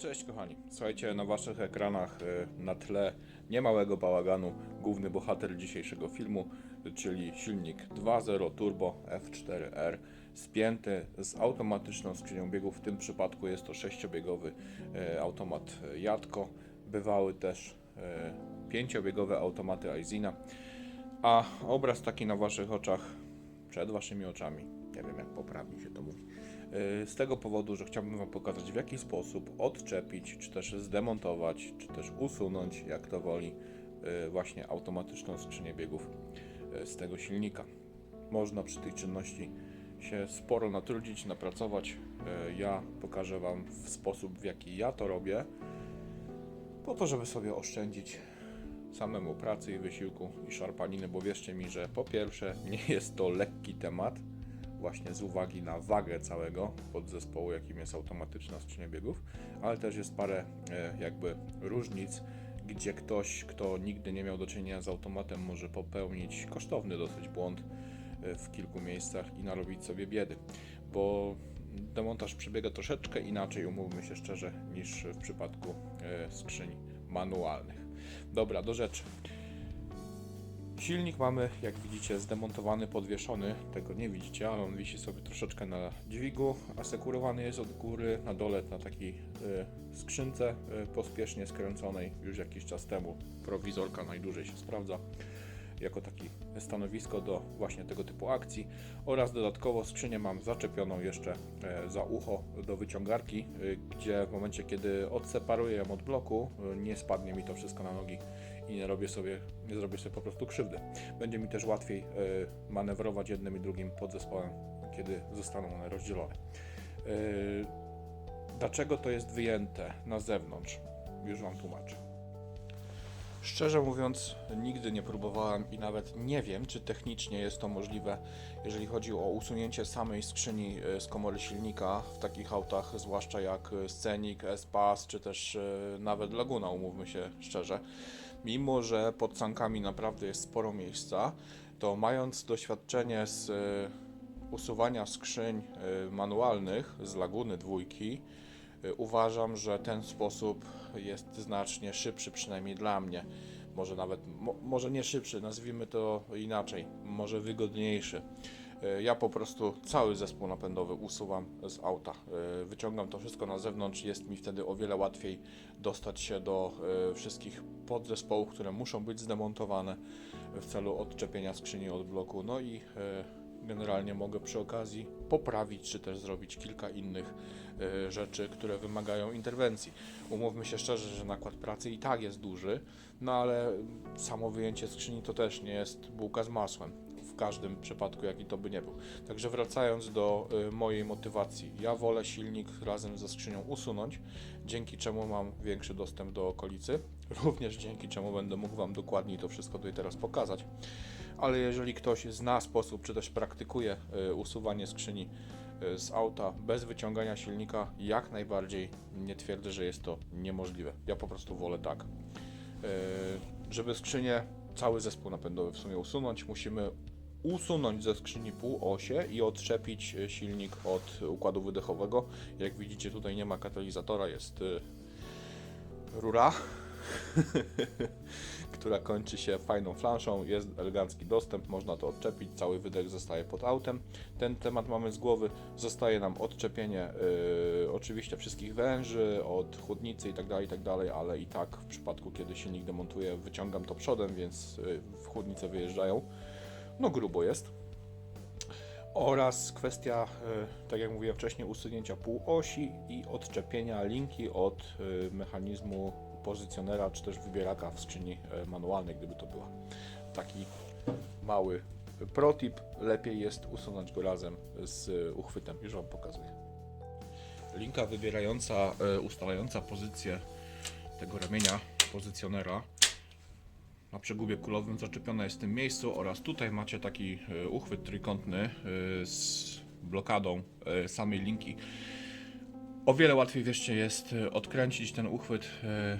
Cześć kochani. Słuchajcie, na waszych ekranach y, na tle niemałego bałaganu główny bohater dzisiejszego filmu, czyli silnik 2.0 Turbo F4R spięty z automatyczną skrzynią biegów. W tym przypadku jest to sześciobiegowy y, automat Jatko. Bywały też y, pięciobiegowe automaty Aizina. A obraz taki na waszych oczach, przed waszymi oczami, nie wiem jak poprawnie się to mówi. Yy, Z tego powodu, że chciałbym Wam pokazać w jaki sposób odczepić, czy też zdemontować, czy też usunąć, jak to woli, yy, właśnie automatyczną skrzynię biegów yy, z tego silnika. Można przy tej czynności się sporo natrudzić, napracować. Ja pokażę Wam w sposób, w jaki ja to robię, po to, żeby sobie oszczędzić samemu pracy i wysiłku i szarpaniny, bo wierzcie mi, że po pierwsze nie jest to lekki temat, właśnie z uwagi na wagę całego podzespołu, jakim jest automatyczna skrzynia biegów, ale też jest parę e, jakby różnic, gdzie ktoś, kto nigdy nie miał do czynienia z automatem, może popełnić kosztowny dosyć błąd e, w kilku miejscach i narobić sobie biedy, bo demontaż przebiega troszeczkę inaczej, umówmy się szczerze, niż w przypadku e, skrzyń manualnych. Dobra, do rzeczy. Silnik mamy, jak widzicie, zdemontowany, podwieszony. Tego nie widzicie, ale on wisi sobie troszeczkę na dźwigu. Asekurowany jest od góry na dole na takiej y, skrzynce y, pospiesznie skręconej już jakiś czas temu. Prowizorka najdłużej się sprawdza jako taki stanowisko do właśnie tego typu akcji oraz dodatkowo skrzynię mam zaczepioną jeszcze e, za ucho do wyciągarki, y, gdzie w momencie kiedy odseparuję ją od bloku y, nie spadnie mi to wszystko na nogi i nie robię sobie, nie zrobię sobie po prostu krzywdy. Będzie mi też łatwiej manewrować jednym i drugim podzespołem, kiedy zostaną one rozdzielone. Dlaczego to jest wyjęte na zewnątrz? Już Wam tłumaczę. Szczerze mówiąc, nigdy nie próbowałem i nawet nie wiem, czy technicznie jest to możliwe, jeżeli chodzi o usunięcie samej skrzyni e, z komory silnika w takich autach, zwłaszcza jak e, Scenic, S-Pass, czy też e, nawet Laguna, umówmy się szczerze. Mimo, że pod sankami naprawdę jest sporo miejsca, to mając doświadczenie z usuwania skrzyń manualnych z Laguny dwójki, Uważam, że ten sposób jest znacznie szybszy, przynajmniej dla mnie. Może nawet, mo, może nie szybszy, nazwijmy to inaczej, może wygodniejszy. Y, Ja po prostu cały zespół napędowy usuwam z auta. Y, Wyciągam to wszystko na zewnątrz, jest mi wtedy o wiele łatwiej dostać się do y, wszystkich podzespołów, które muszą być zdemontowane w celu odczepienia skrzyni od bloku. No i y, generalnie mogę przy okazji poprawić, czy też zrobić kilka innych e, rzeczy, które wymagają interwencji. Umówmy się szczerze, że nakład pracy i tak jest duży, no ale samo wyjęcie skrzyni to też nie jest bułka z masłem. W każdym przypadku, jaki to by nie był. Także wracając do e, mojej motywacji, ja wolę silnik razem ze skrzynią usunąć, dzięki czemu mam większy dostęp do okolicy, również dzięki czemu będę mógł Wam dokładniej to wszystko tutaj teraz pokazać ale jeżeli ktoś zna sposób, czy też praktykuje y, usuwanie skrzyni y, z auta bez wyciągania silnika, jak najbardziej nie twierdzę, że jest to niemożliwe. Ja po prostu wolę tak. Y, Żeby skrzynię, cały zespół napędowy w sumie usunąć, musimy usunąć ze skrzyni półosie i odczepić silnik od układu wydechowego. Jak widzicie, tutaj nie ma katalizatora, jest rura która kończy się fajną flanszą, jest elegancki dostęp, można to odczepić, cały wydech zostaje pod autem. Ten temat mamy z głowy, zostaje nam odczepienie yy, oczywiście wszystkich węży, od chłodnicy i tak dalej, i tak ale i tak w przypadku kiedy silnik demontuję, wyciągam to przodem, więc yy, w wyjeżdżają. No grubo jest. Oraz kwestia, y, tak jak mówiłem wcześniej, usunięcia półosi i odczepienia linki od y, mechanizmu pozycjonera czy też wybieraka w skrzyni y, manualnej, gdyby to była. Taki mały protip, lepiej jest usunąć go razem z y, uchwytem, już Wam pokazuję. Linka wybierająca, y, ustalająca pozycję tego ramienia pozycjonera na przegubie kulowym zaczepiona jest w tym miejscu oraz tutaj macie taki e, uchwyt trójkątny e, z blokadą e, samej linki. O wiele łatwiej wierzcie jest e, odkręcić ten uchwyt e,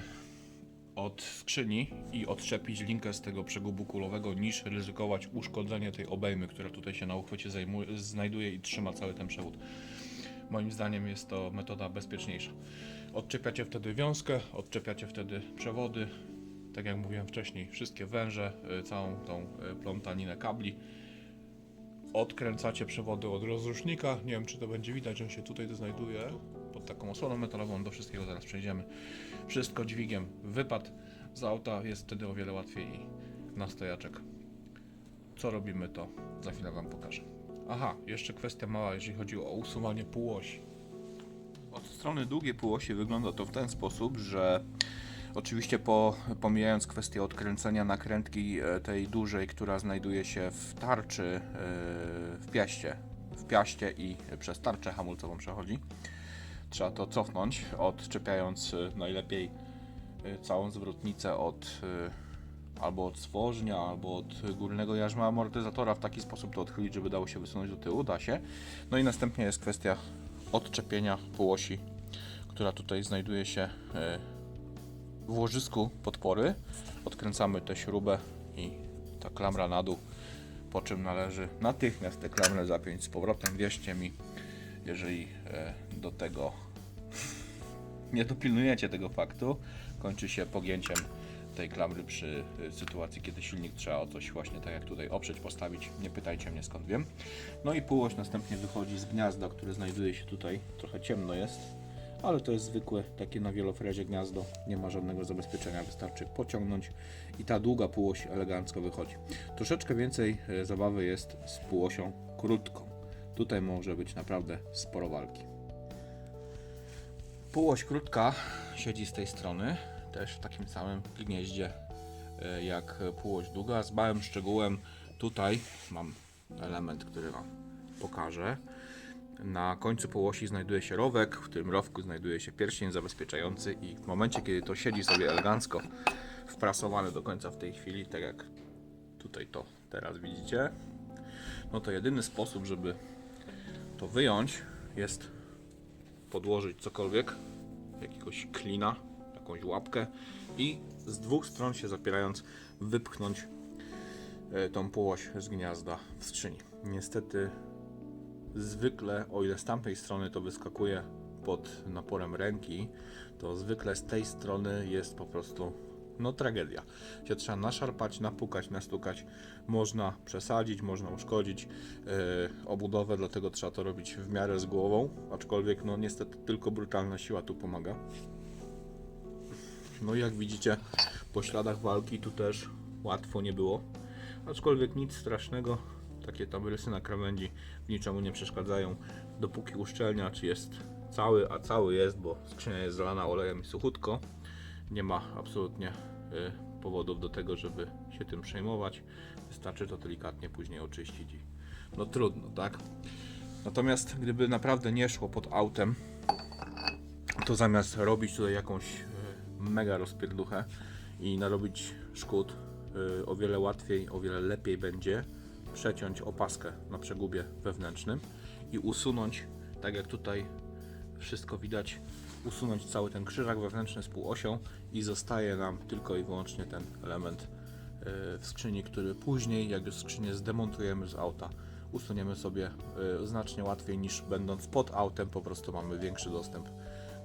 od skrzyni i odczepić linkę z tego przegubu kulowego niż ryzykować uszkodzenie tej obejmy, która tutaj się na uchwycie zajmuje, znajduje i trzyma cały ten przewód. Moim zdaniem jest to metoda bezpieczniejsza. Odczepiacie wtedy wiązkę, odczepiacie wtedy przewody, tak jak mówiłem wcześniej, wszystkie węże, y, całą tą y, plątaninę kabli. Odkręcacie przewody od rozrusznika. Nie wiem, czy to będzie widać, on się tutaj znajduje pod taką osłoną metalową. Do wszystkiego zaraz przejdziemy. Wszystko dźwigiem wypad z auta jest wtedy o wiele łatwiej i na stojaczek. Co robimy, to za chwilę Wam pokażę. Aha, jeszcze kwestia mała, jeżeli chodzi o usuwanie półosi. Od strony długiej półosi wygląda to w ten sposób, że oczywiście po, pomijając kwestię odkręcenia nakrętki e, tej dużej, która znajduje się w tarczy, e, w piaście, w piaście i przez tarczę hamulcową przechodzi, trzeba to cofnąć, odczepiając e, najlepiej e, całą zwrotnicę od e, albo od stworznia, albo od górnego jarzma amortyzatora w taki sposób to odchylić, żeby dało się wysunąć do tyłu, da się. No i następnie jest kwestia odczepienia półosi, która tutaj znajduje się w łożysku podpory. Odkręcamy tę śrubę i ta klamra na dół, po czym należy natychmiast tę klamrę zapiąć z powrotem. Wierzcie mi, jeżeli e, do tego nie dopilnujecie tego faktu, kończy się pogięciem tej klamry przy y, sytuacji, kiedy silnik trzeba o coś właśnie tak jak tutaj oprzeć, postawić. Nie pytajcie mnie skąd wiem. No i półoś następnie wychodzi z gniazda, które znajduje się tutaj. Trochę ciemno jest, ale to jest zwykłe takie na wielofrezie gniazdo. Nie ma żadnego zabezpieczenia, wystarczy pociągnąć i ta długa półoś elegancko wychodzi. Troszeczkę więcej y, zabawy jest z półosią krótką. Tutaj może być naprawdę sporo walki. Półoś krótka siedzi z tej strony, też w takim samym gnieździe e, jak półoś długa. Z małym szczegółem tutaj mam element, który Wam pokażę. Na końcu półosi znajduje się rowek, w tym rowku znajduje się pierścień zabezpieczający i w momencie, kiedy to siedzi sobie elegancko wprasowane do końca w tej chwili, tak jak tutaj to teraz widzicie, no to jedyny sposób, żeby to wyjąć jest podłożyć cokolwiek, jakiegoś klina, jakąś łapkę i z dwóch stron się zapierając wypchnąć e, tą półoś z gniazda w skrzyni. Niestety zwykle, o ile z tamtej strony to wyskakuje pod naporem ręki, to zwykle z tej strony jest po prostu no tragedia. Się trzeba naszarpać, napukać, nastukać. Można przesadzić, można uszkodzić e, obudowę, dlatego trzeba to robić w miarę z głową, aczkolwiek no niestety tylko brutalna siła tu pomaga. No i jak widzicie, po śladach walki tu też łatwo nie było. Aczkolwiek nic strasznego, takie tam rysy na krawędzi niczemu nie przeszkadzają, dopóki uszczelniacz jest cały, a cały jest, bo skrzynia jest zalana olejem i suchutko. Nie ma absolutnie y, powodów do tego, żeby się tym przejmować. Wystarczy to delikatnie później oczyścić i no trudno, tak? Natomiast gdyby naprawdę nie szło pod autem, to zamiast robić tutaj jakąś y, mega rozpierduchę i narobić szkód, y, o wiele łatwiej, o wiele lepiej będzie przeciąć opaskę na przegubie wewnętrznym i usunąć, tak jak tutaj wszystko widać, usunąć cały ten krzyżak wewnętrzny z półosią i zostaje nam tylko i wyłącznie ten element y, w skrzyni, który później, jak już skrzynię zdemontujemy z auta, usuniemy sobie y, znacznie łatwiej niż będąc pod autem, po prostu mamy większy dostęp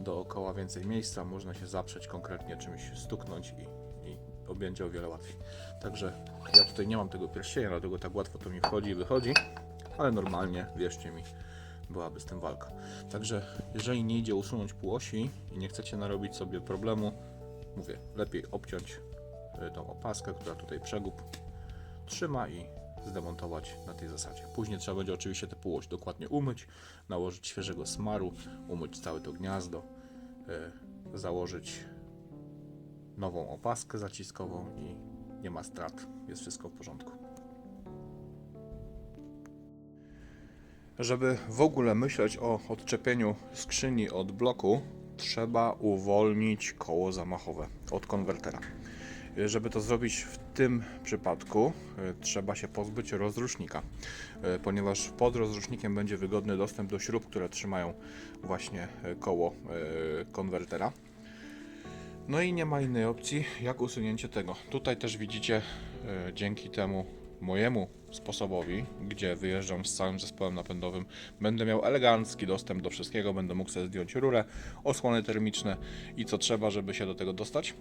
dookoła, więcej miejsca, można się zaprzeć konkretnie czymś, stuknąć i, i objęcie o wiele łatwiej. Także ja tutaj nie mam tego pierścienia, dlatego tak łatwo to mi wchodzi i wychodzi, ale normalnie, wierzcie mi, byłaby z tym walka. Także jeżeli nie idzie usunąć półosi i nie chcecie narobić sobie problemu, mówię, lepiej obciąć y, tą opaskę, która tutaj przegub trzyma i zdemontować na tej zasadzie. Później trzeba będzie oczywiście tę półoś dokładnie umyć, nałożyć świeżego smaru, umyć całe to gniazdo, y, założyć nową opaskę zaciskową i nie ma strat, jest wszystko w porządku. Żeby w ogóle myśleć o odczepieniu skrzyni od bloku, trzeba uwolnić koło zamachowe od konwertera. Żeby to zrobić w tym przypadku, y, trzeba się pozbyć rozrusznika, y, ponieważ pod rozrusznikiem będzie wygodny dostęp do śrub, które trzymają właśnie y, koło konwertera. No i nie ma innej opcji jak usunięcie tego. Tutaj też widzicie, dzięki temu mojemu sposobowi, gdzie wyjeżdżam z całym zespołem napędowym, będę miał elegancki dostęp do wszystkiego, będę mógł sobie zdjąć rurę, osłony termiczne i co trzeba, żeby się do tego dostać.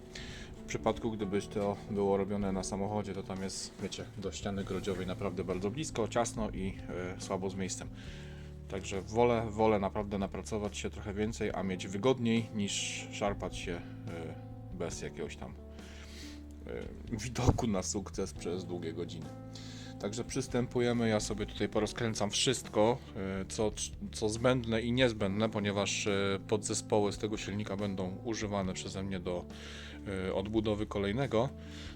W przypadku, gdyby to było robione na samochodzie, to tam jest, wiecie, do ściany grodziowej naprawdę bardzo blisko, ciasno i e, słabo z miejscem. Także wolę, wolę naprawdę napracować się trochę więcej, a mieć wygodniej niż szarpać się e, bez jakiegoś tam e, widoku na sukces przez długie godziny. Także przystępujemy, ja sobie tutaj porozkręcam wszystko, e, co, co zbędne i niezbędne, ponieważ e, podzespoły z tego silnika będą używane przeze mnie do e, odbudowy kolejnego,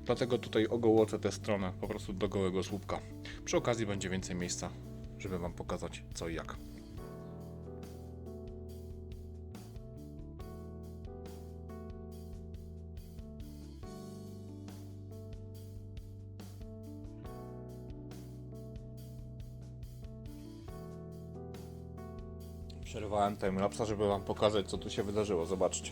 dlatego tutaj ogołocę tę stronę po prostu do gołego słupka. Przy okazji będzie więcej miejsca, żeby Wam pokazać co i jak. Przerwałem timelapsa, żeby wam pokazać, co tu się wydarzyło. Zobaczcie.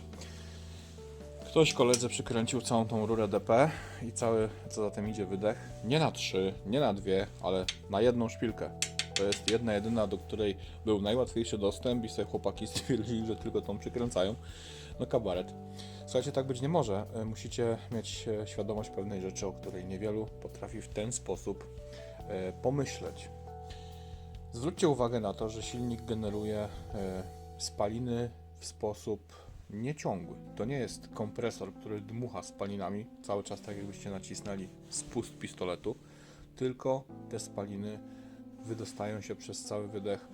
Ktoś koledze przykręcił całą tą rurę DP i cały, co za tym idzie, wydech. Nie na trzy, nie na dwie, ale na jedną szpilkę. To jest jedna jedyna, do której był najłatwiejszy dostęp i sobie chłopaki stwierdzili, że tylko tą przykręcają. No kabaret. Słuchajcie, tak być nie może. E, Musicie mieć e, świadomość pewnej rzeczy, o której niewielu potrafi w ten sposób e, pomyśleć. Zwróćcie uwagę na to, że silnik generuje e, spaliny w sposób nieciągły. To nie jest kompresor, który dmucha spalinami cały czas tak jakbyście nacisnęli spust pistoletu, tylko te spaliny wydostają się przez cały wydech,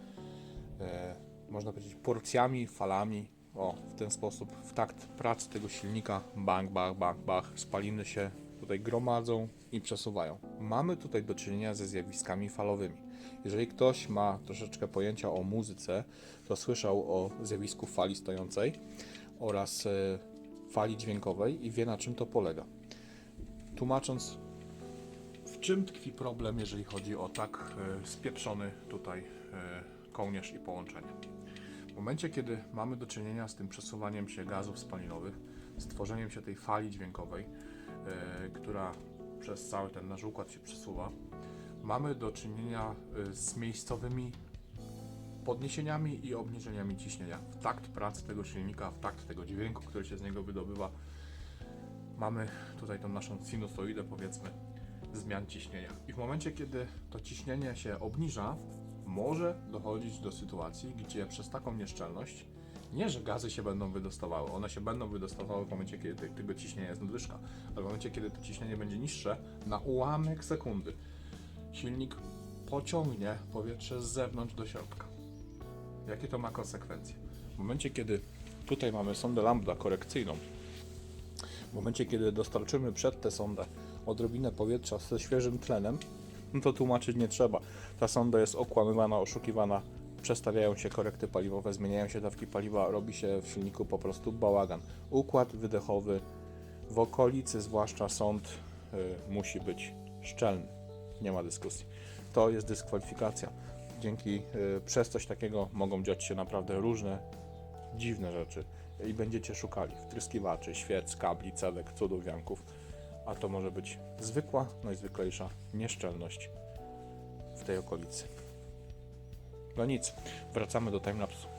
e, można powiedzieć porcjami, falami. O, w ten sposób, w takt pracy tego silnika, bang, bang, bang, bang, spaliny się tutaj gromadzą i przesuwają. Mamy tutaj do czynienia ze zjawiskami falowymi. Jeżeli ktoś ma troszeczkę pojęcia o muzyce, to słyszał o zjawisku fali stojącej oraz e, fali dźwiękowej i wie na czym to polega. Tłumacząc, w czym tkwi problem, jeżeli chodzi o tak e, spieprzony tutaj e, kołnierz i połączenie. W momencie, kiedy mamy do czynienia z tym przesuwaniem się gazów spalinowych, z tworzeniem się tej fali dźwiękowej, która przez cały ten nasz układ się przesuwa, mamy do czynienia y, z miejscowymi podniesieniami i obniżeniami ciśnienia. W takt pracy tego silnika, w takt tego dźwięku, który się z niego wydobywa, mamy tutaj tą naszą sinusoidę, powiedzmy, zmian ciśnienia. I w momencie, kiedy to ciśnienie się obniża, może dochodzić do sytuacji, gdzie przez taką nieszczelność nie, że gazy się będą wydostawały, one się będą wydostawały w momencie, kiedy te- tego ciśnienia jest nadwyżka, ale w momencie, kiedy to ciśnienie będzie niższe, na ułamek sekundy silnik pociągnie powietrze z zewnątrz do środka. Jakie to ma konsekwencje? W momencie, kiedy tutaj mamy sondę lambda korekcyjną, w momencie, kiedy dostarczymy przed tę sondę odrobinę powietrza ze świeżym tlenem, no to tłumaczyć nie trzeba. Ta sonda jest okłamywana, oszukiwana, przestawiają się korekty paliwowe, zmieniają się dawki paliwa, robi się w silniku po prostu bałagan. Układ wydechowy w okolicy, zwłaszcza sąd, y, musi być szczelny. Nie ma dyskusji. To jest dyskwalifikacja. Dzięki y, przez coś takiego mogą dziać się naprawdę różne dziwne rzeczy i będziecie szukali wtryskiwaczy, świec, kabli, cewek, cudów, wianków, a to może być zwykła, najzwyklejsza nieszczelność w tej okolicy. No nic, wracamy do timelapsu.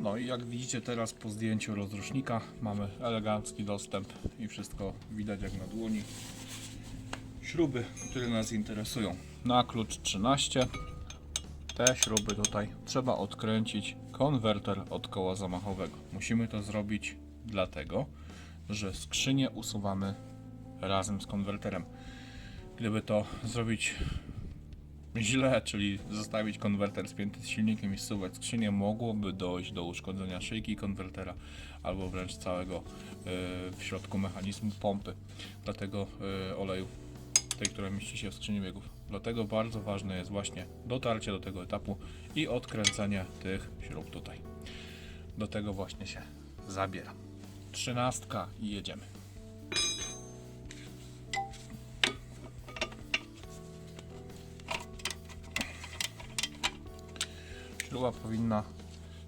No i jak widzicie teraz po zdjęciu rozrusznika mamy elegancki dostęp i wszystko widać jak na dłoni. Śruby, które nas interesują. Na klucz 13 te śruby tutaj trzeba odkręcić konwerter od koła zamachowego. Musimy to zrobić dlatego, że skrzynię usuwamy razem z konwerterem. Gdyby to zrobić źle, czyli zostawić konwerter spięty z silnikiem i zsuwać skrzynię, mogłoby dojść do uszkodzenia szyjki konwertera albo wręcz całego e, w środku mechanizmu pompy. Dlatego e, oleju tej, która mieści się w skrzyni biegów. Dlatego bardzo ważne jest właśnie dotarcie do tego etapu i odkręcenie tych śrub tutaj. Do tego właśnie się zabiera. Trzynastka i jedziemy. Śruba powinna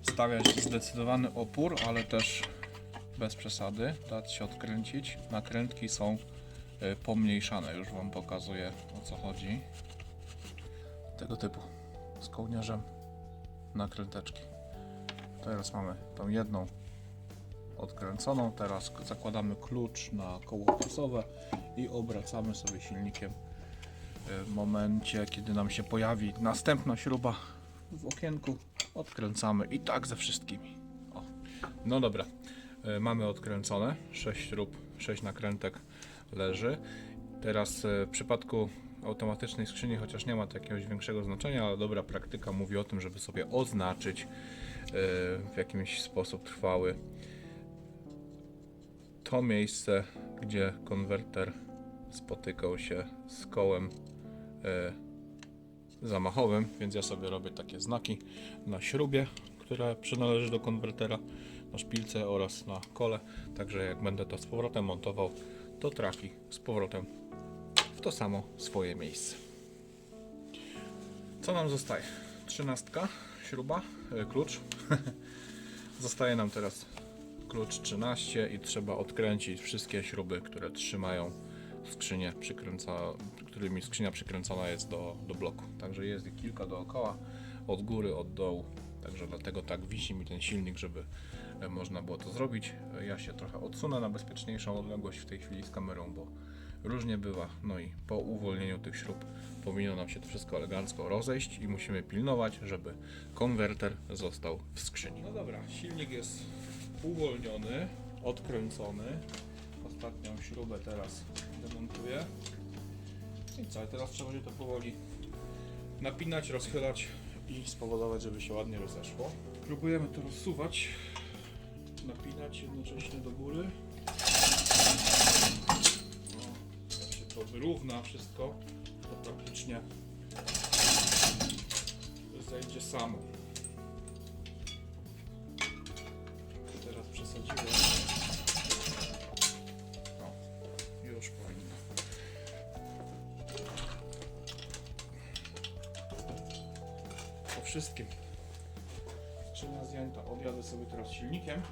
stawiać zdecydowany opór, ale też bez przesady, dać się odkręcić. Nakrętki są y, pomniejszane, już Wam pokazuję o co chodzi. Tego typu, z kołnierzem nakręteczki. Teraz mamy tą jedną odkręconą, teraz zakładamy klucz na koło pasowe i obracamy sobie silnikiem y, w momencie, kiedy nam się pojawi następna śruba w okienku, odkręcamy i tak ze wszystkimi. O. No dobra, y, mamy odkręcone, 6 śrub, 6 nakrętek leży. Teraz y, w przypadku automatycznej skrzyni, chociaż nie ma to jakiegoś większego znaczenia, ale dobra praktyka mówi o tym, żeby sobie oznaczyć y, w jakiś sposób trwały to miejsce, gdzie konwerter spotykał się z kołem e, zamachowym, więc ja sobie robię takie znaki na śrubie, która przynależy do konwertera, na szpilce oraz na kole, także jak będę to z powrotem montował, to trafi z powrotem w to samo swoje miejsce. Co nam zostaje? Trzynastka, śruba, e, klucz. Zostaje nam teraz klucz 13 i trzeba odkręcić wszystkie śruby, które trzymają skrzynię, przykręca, którymi skrzynia przykręcona jest do, do bloku. Także jest ich kilka dookoła, od góry, od dołu. Także dlatego tak wisi mi ten silnik, żeby e, można było to zrobić. E, Ja się trochę odsunę na bezpieczniejszą odległość w tej chwili z kamerą, bo różnie bywa. No i po uwolnieniu tych śrub powinno nam się to wszystko elegancko rozejść i musimy pilnować, żeby konwerter został w skrzyni. No dobra, silnik jest uwolniony, odkręcony. Ostatnią śrubę teraz demontuję. I co, teraz trzeba będzie to powoli napinać, rozchylać i spowodować, żeby się ładnie rozeszło. Próbujemy to rozsuwać, napinać jednocześnie do góry. No, jak się to wyrówna wszystko, to praktycznie zejdzie samo. Wszystkim. Skrzynia zdjęta. Odjadę sobie teraz silnikiem.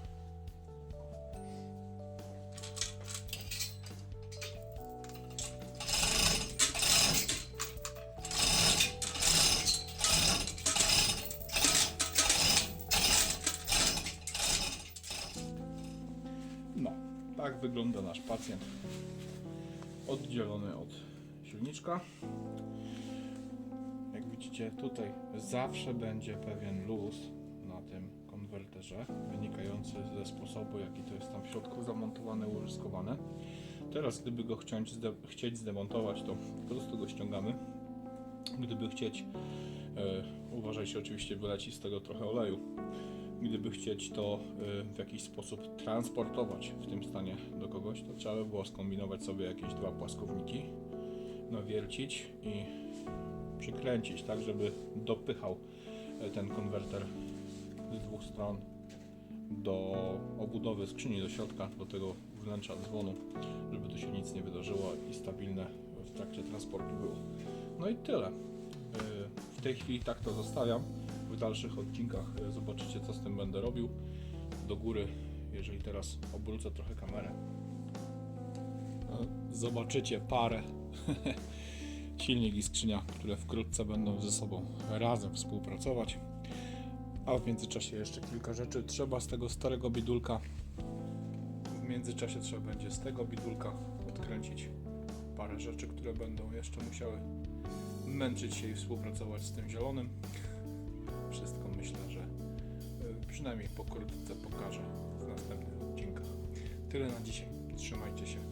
No, tak wygląda nasz pacjent. Oddzielony od silniczka. Widzicie, tutaj zawsze będzie pewien luz na tym konwerterze, wynikający ze sposobu, jaki to jest tam w środku zamontowane, użyskowane. Teraz, gdyby go chcieć, zde chcieć zdemontować, to po prostu go ściągamy. Gdyby chcieć, e, uważajcie, oczywiście wyleci z tego trochę oleju. Gdyby chcieć to e, w jakiś sposób transportować w tym stanie do kogoś, to trzeba by było skombinować sobie jakieś dwa płaskowniki, nawiercić i przykręcić, tak żeby dopychał e, ten konwerter z dwóch stron do obudowy skrzyni, do środka, do tego wnętrza dzwonu, żeby tu się nic nie wydarzyło i stabilne w trakcie transportu było. No i tyle. E, W tej chwili tak to zostawiam. W dalszych odcinkach e, zobaczycie co z tym będę robił. Do góry, jeżeli teraz obrócę trochę kamerę, zobaczycie parę silnik i skrzynia, które wkrótce będą ze sobą razem współpracować. A w międzyczasie jeszcze kilka rzeczy. Trzeba z tego starego bidulka, w międzyczasie trzeba będzie z tego bidulka odkręcić parę rzeczy, które będą jeszcze musiały męczyć się i współpracować z tym zielonym. wszystko myślę, że y, przynajmniej pokrótce pokażę w następnych odcinkach. Tyle na dzisiaj. Trzymajcie się.